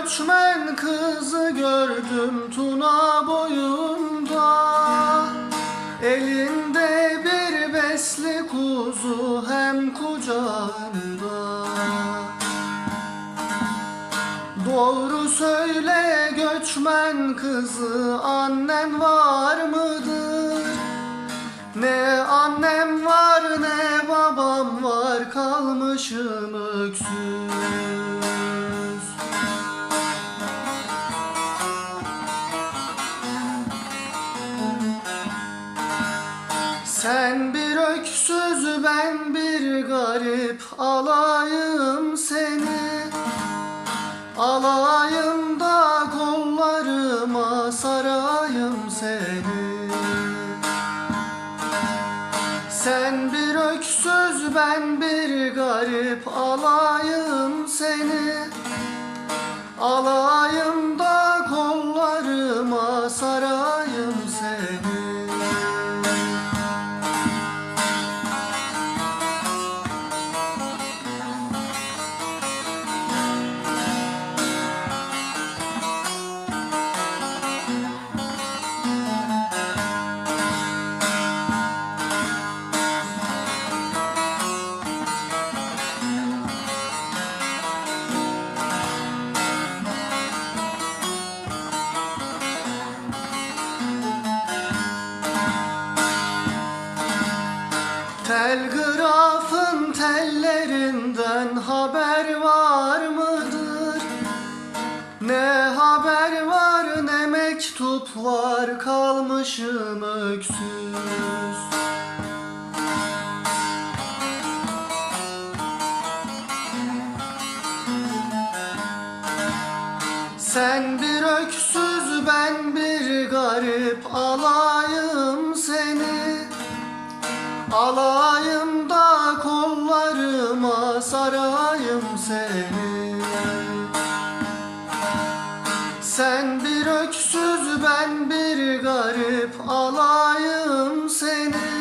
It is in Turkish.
göçmen kızı gördüm Tuna boyunda. Elinde bir besli kuzu hem kucağında. Doğru söyle göçmen kızı annen var mıdır? Ne annem var ne babam var kalmışım öksüz. Sen bir öksüz ben bir garip alayım seni. Alayım da kollarıma sarayım seni. Sen bir öksüz ben bir garip alayım seni. Alayım Telgrafın tellerinden haber var mıdır? Ne haber var ne mektup var kalmışım öksüz Sen bir öksüz ben bir garip alayım seni Alayım da kollarıma sarayım seni. Sen bir öksüz ben bir garip alayım seni